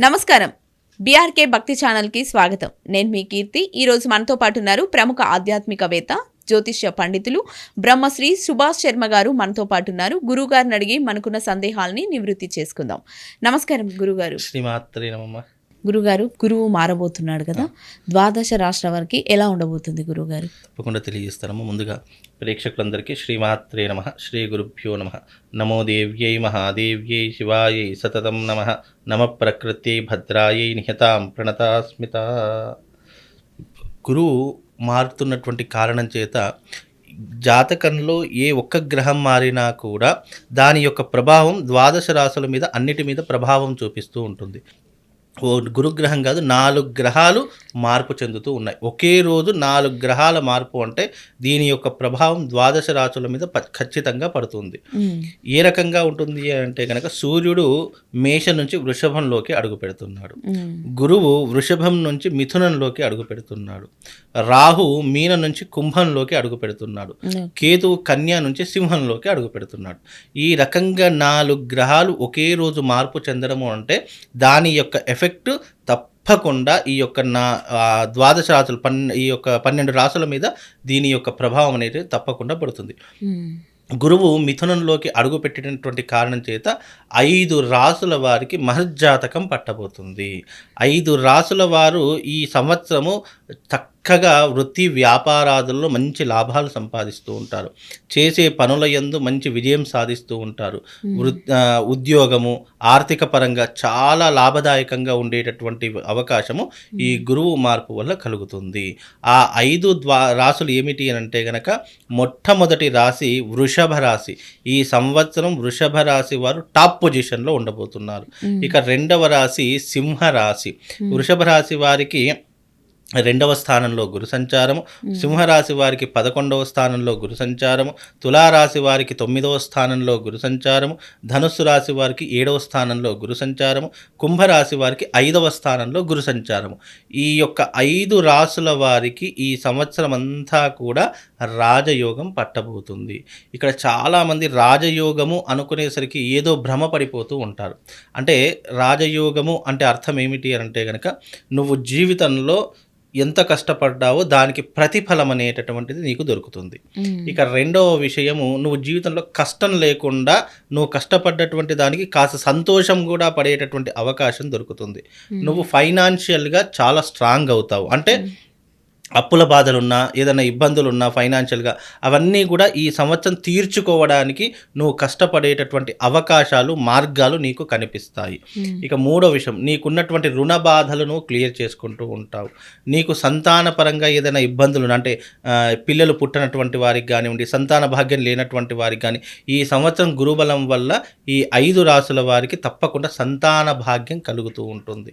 నమస్కారం. బీఆర్కే భక్తి ఛానల్కి స్వాగతం. నేను మీ కీర్తి. ఈరోజు మనతో పాటు ఉన్నారు ప్రముఖ ఆధ్యాత్మికవేత్త జ్యోతిష్య పండితులు బ్రహ్మశ్రీ సుభాష్ శర్మ గారు మనతో పాటు ఉన్నారు. గురువుగారిని అడిగి మనకున్న సందేహాలని నివృత్తి చేసుకుందాం. నమస్కారం గురుగారు శ్రీమాత్రి నమమ్మ గురుగారు గురువు మారబోతున్నాడు కదా. ద్వాదశ రాష్ట్ర వారికి ఎలా ఉండబోతుంది గురుగారు? తప్పకుండా తెలియజేస్తానమ్మ ముందుగా ప్రేక్షకులందరికీ శ్రీమాత్రే నమ శ్రీ గురుభ్యో నమ. నమో దేవ్యై మహాదేవ్యై శివాయై సతతం నమ. నమ ప్రకృత్యై భద్రాయై నిహతాం ప్రణతాస్మిత. గురువు మారుతున్నటువంటి కారణం చేత జాతకంలో ఏ ఒక్క గ్రహం మారినా కూడా దాని యొక్క ప్రభావం ద్వాదశ రాశుల మీద అన్నిటి మీద ప్రభావం చూపిస్తూ ఉంటుంది. ఓ గురుగ్రహం కాదు నాలుగు గ్రహాలు మార్పు చెందుతూ ఉన్నాయి. ఒకే రోజు నాలుగు గ్రహాల మార్పు అంటే దీని యొక్క ప్రభావం ద్వాదశ రాశుల మీద ఖచ్చితంగా పడుతుంది. ఏ రకంగా ఉంటుంది అంటే కనుక సూర్యుడు మేషం నుంచి వృషభంలోకి అడుగు పెడుతున్నాడు. గురువు వృషభం నుంచి మిథునంలోకి అడుగు పెడుతున్నాడు. రాహు మీన నుంచి కుంభంలోకి అడుగు పెడుతున్నాడు. కేతువు కన్యా నుంచి సింహంలోకి అడుగు పెడుతున్నాడు. ఈ రకంగా నాలుగు గ్రహాలు ఒకే రోజు మార్పు చెందడము అంటే దాని యొక్క ఎఫెక్ట్ తప్పకుండా ఈ యొక్క నా ద్వాదశ రాసులు పన్ ఈ యొక్క పన్నెండు రాసుల మీద దీని యొక్క ప్రభావం అనేది తప్పకుండా పడుతుంది. గురువు మిథునంలోకి అడుగు పెట్టినటువంటి కారణం చేత ఐదు రాసుల వారికి మహర్జాతకం పట్టబోతుంది. ఐదు రాసుల వారు ఈ సంవత్సరము చక్కగా వృత్తి వ్యాపారాదుల్లో మంచి లాభాలు సంపాదిస్తూ ఉంటారు. చేసే పనుల యందు మంచి విజయం సాధిస్తూ ఉంటారు. ఉద్యోగము ఆర్థిక పరంగా చాలా లాభదాయకంగా ఉండేటటువంటి అవకాశము ఈ గురువు మార్పు వల్ల కలుగుతుంది. ఆ ఐదు ద్వా రాసులు ఏమిటి అని అంటే గనక మొట్టమొదటి రాశి వృషభ రాశి. ఈ సంవత్సరం వృషభ రాశి వారు టాప్ పొజిషన్లో ఉండబోతున్నారు. ఇక రెండవ రాశి సింహ రాశి. వృషభ రాశి వారికి రెండవ స్థానంలో గురు సంచారము సింహరాశి వారికి పదకొండవ స్థానంలో గురు సంచారము తులారాశి వారికి తొమ్మిదవ స్థానంలో గురు సంచారము ధనుస్సు రాశి వారికి ఏడవ స్థానంలో గురు సంచారము కుంభరాశి వారికి ఐదవ స్థానంలో గురు సంచారము. ఈ యొక్క ఐదు రాసుల వారికి ఈ సంవత్సరం అంతా కూడా రాజయోగం పట్టబోతుంది. ఇక్కడ చాలామంది రాజయోగము అనుకునేసరికి ఏదో భ్రమ పడిపోతూ ఉంటారు. అంటే రాజయోగము అంటే అర్థం ఏమిటి అని అంటే కనుక నువ్వు జీవితంలో ఎంత కష్టపడ్డావో దానికి ప్రతిఫలం అనేటటువంటిది నీకు దొరుకుతుంది. ఇక రెండవ విషయము నువ్వు జీవితంలో కష్టం లేకుండా నువ్వు కష్టపడ్డటువంటి దానికి కాస్త సంతోషం కూడా పడేటటువంటి అవకాశం దొరుకుతుంది. నువ్వు ఫైనాన్షియల్గా చాలా స్ట్రాంగ్ అవుతావు. అంటే అప్పుల బాధలున్నా ఏదైనా ఇబ్బందులున్నా ఫైనాన్షియల్గా అవన్నీ కూడా ఈ సంవత్సరం తీర్చుకోవడానికి నువ్వు కష్టపడేటటువంటి అవకాశాలు మార్గాలు నీకు కనిపిస్తాయి. ఇక మూడో విషయం నీకున్నటువంటి రుణ బాధలను క్లియర్ చేసుకుంటూ ఉంటావు. నీకు సంతానపరంగా ఏదైనా ఇబ్బందులు అంటే పిల్లలు పుట్టినటువంటి వారికి కానివ్వండి సంతాన భాగ్యం లేనటువంటి వారికి కానీ ఈ సంవత్సరం గురుబలం వల్ల ఈ ఐదు రాసుల వారికి తప్పకుండా సంతాన భాగ్యం కలుగుతూ ఉంటుంది.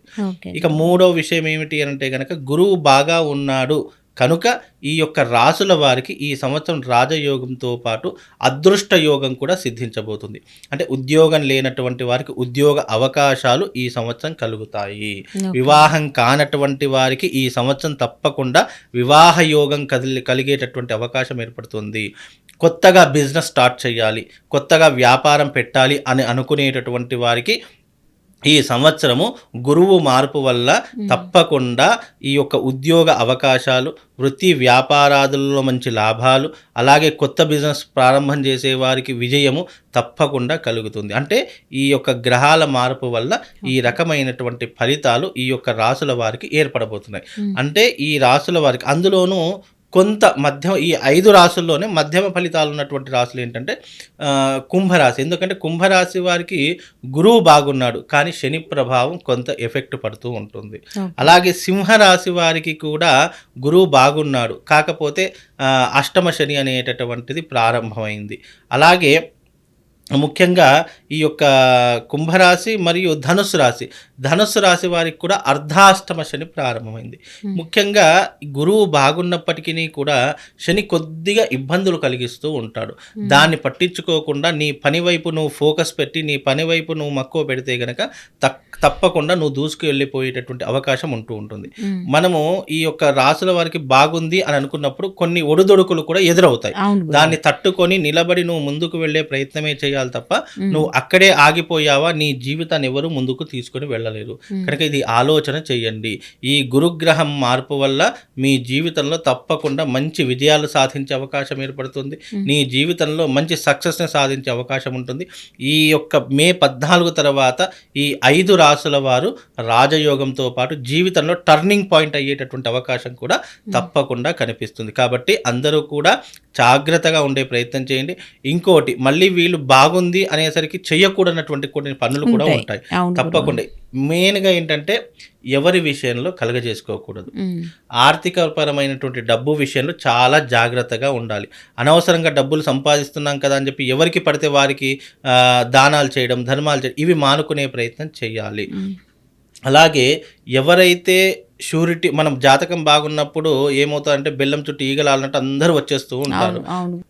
ఇక మూడో విషయం ఏమిటి అని అంటే కనుక గురువు బాగా ఉన్నాడు కనుక ఈ యొక్క రాసుల వారికి ఈ సంవత్సరం రాజయోగంతో పాటు అదృష్ట యోగం కూడా సిద్ధించబోతుంది. అంటే ఉద్యోగం లేనటువంటి వారికి ఉద్యోగ అవకాశాలు ఈ సంవత్సరం కలుగుతాయి. వివాహం కానటువంటి వారికి ఈ సంవత్సరం తప్పకుండా వివాహ యోగం కదిలి కలిగేటటువంటి అవకాశం ఏర్పడుతుంది. కొత్తగా బిజినెస్ స్టార్ట్ చేయాలి కొత్తగా వ్యాపారం పెట్టాలి అని అనుకునేటటువంటి వారికి ఈ సంవత్సరము గురువు మార్పు వల్ల తప్పకుండా ఈ యొక్క ఉద్యోగ అవకాశాలు వృత్తి వ్యాపారాదుల్లో మంచి లాభాలు అలాగే కొత్త బిజినెస్ ప్రారంభం చేసే వారికి విజయము తప్పకుండా కలుగుతుంది. అంటే ఈ యొక్క గ్రహాల మార్పు వల్ల ఈ రకమైనటువంటి ఫలితాలు ఈ యొక్క రాసుల వారికి ఏర్పడబోతున్నాయి. అంటే ఈ రాసుల వారికి అందులోనూ కొంత మధ్య ఈ ఐదు రాసుల్లోనే మధ్యమ ఫలితాలు ఉన్నటువంటి రాసులు ఏంటంటే కుంభరాశి. ఎందుకంటే కుంభరాశి వారికి గురువు బాగున్నాడు కానీ శని ప్రభావం కొంత ఎఫెక్ట్ పడుతూ ఉంటుంది. అలాగే సింహరాశి వారికి కూడా గురువు బాగున్నాడు కాకపోతే అష్టమ శని అనేటటువంటిది ప్రారంభమైంది. అలాగే ముఖ్యంగా ఈ యొక్క కుంభరాశి మరియు ధనుస్సు రాశి. ధనుస్సు రాశి వారికి కూడా అర్ధాష్టమ శని ప్రారంభమైంది. ముఖ్యంగా గురువు బాగున్నప్పటికీ కూడా శని కొద్దిగా ఇబ్బందులు కలిగిస్తూ ఉంటాడు. దాన్ని పట్టించుకోకుండా నీ పని వైపు నువ్వు ఫోకస్ పెట్టి నీ పని వైపు నువ్వు మక్కువ పెడితే గనక తక్ తప్పకుండా నువ్వు దూసుకు వెళ్ళిపోయేటటువంటి అవకాశం ఉంటూ ఉంటుంది. మనము ఈ యొక్క రాసుల వారికి బాగుంది అని అనుకున్నప్పుడు కొన్ని ఒడిదొడుకులు కూడా ఎదురవుతాయి. దాన్ని తట్టుకొని నిలబడి నువ్వు ముందుకు వెళ్ళే ప్రయత్నమే చేయాలి. చేయాలి తప్ప నువ్వు అక్కడే ఆగిపోయావా? నీ జీవితాన్ని ఎవరు ముందుకు తీసుకొని వెళ్ళలేరు. కనుక ఇది ఆలోచన చేయండి ఈ గురుగ్రహం మార్పు వల్ల మీ జీవితంలో తప్పకుండా మంచి విజయాలు సాధించే అవకాశం ఏర్పడుతుంది. నీ జీవితంలో మంచి సక్సెస్ని సాధించే అవకాశం ఉంటుంది. ఈ యొక్క మే పద్నాలుగు తర్వాత ఈ ఐదు రాసుల వారు రాజయోగంతో పాటు జీవితంలో టర్నింగ్ పాయింట్ అయ్యేటటువంటి అవకాశం కూడా తప్పకుండా కనిపిస్తుంది. కాబట్టి అందరూ కూడా జాగ్రత్తగా ఉండే ప్రయత్నం చేయండి. ఇంకోటి మళ్ళీ వీళ్ళు బాగుంది అనేసరికి చేయకూడనటువంటి కొన్ని పనులు కూడా ఉంటాయి. తప్పకుండా. మెయిన్గా ఏంటంటే ఎవరి విషయంలో కలగజేసుకోకూడదు ఉమ్, ఆర్థికపరమైనటువంటి డబ్బు విషయంలో చాలా జాగ్రత్తగా ఉండాలి. అనవసరంగా డబ్బులు సంపాదిస్తున్నాం కదా అని చెప్పి ఎవరికి పడితే వారికి దానాలు చేయడం ధర్మాలు చేయడం ఇవి మానుకునే ప్రయత్నం చేయాలి. అలాగే ఎవరైతే షూరిటీ మనం జాతకం బాగున్నప్పుడు ఏమవుతుందంటే బెల్లం చుట్టూ ఈగలాలన్నట్టు అందరూ వచ్చేస్తూ ఉంటారు.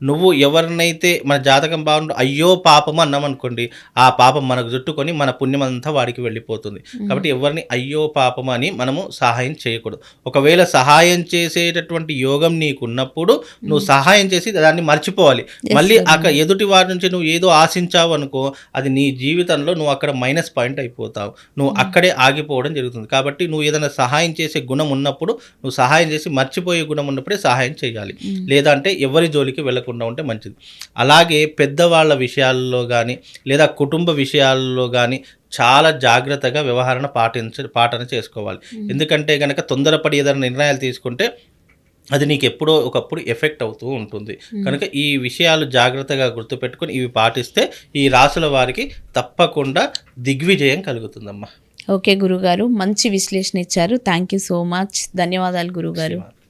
నువ్వు ఎవరినైతే మన జాతకం బాగుండు అయ్యో పాపం అన్నాం అనుకోండి ఆ పాపం మనకు చుట్టుకొని మన పుణ్యం అంతా వాడికి వెళ్ళిపోతుంది. కాబట్టి ఎవరిని అయ్యో పాపం అని మనము సహాయం చేయకూడదు. ఒకవేళ సహాయం చేసేటటువంటి యోగం నీకు ఉన్నప్పుడు నువ్వు సహాయం చేసి దాన్ని మర్చిపోవాలి. మళ్ళీ అక్కడ ఎదుటి వారి నుంచి నువ్వు ఏదో ఆశించావు అనుకో అది నీ జీవితంలో నువ్వు అక్కడ మైనస్ పాయింట్ అయిపోతావు. నువ్వు అక్కడే ఆగిపోవడం జరుగుతుంది. కాబట్టి నువ్వు ఏదైనా సహాయం చేసే గుణం ఉన్నప్పుడు నువ్వు సహాయం చేసి మర్చిపోయే గుణం ఉన్నప్పుడే సహాయం చేయాలి. లేదంటే ఎవరి జోలికి వెళ్ళకుండా ఉంటే మంచిది. అలాగే పెద్దవాళ్ళ విషయాల్లో కానీ లేదా కుటుంబ విషయాల్లో కానీ చాలా జాగ్రత్తగా వ్యవహారణ పాటించ పాటన చేసుకోవాలి. ఎందుకంటే కనుక తొందరపడి ఏదైనా నిర్ణయాలు తీసుకుంటే అది నీకు ఎప్పుడో ఒకప్పుడు ఎఫెక్ట్ అవుతూ ఉంటుంది. కనుక ఈ విషయాలు జాగ్రత్తగా గుర్తుపెట్టుకొని ఇవి పాటిస్తే ఈ రాసుల వారికి తప్పకుండా దిగ్విజయం కలుగుతుందమ్మా. ఓకే గురుగారు మంచి విశ్లేషణ ఇచ్చారు. థ్యాంక్ యూ సో మచ్ ధన్యవాదాలు గురుగారు.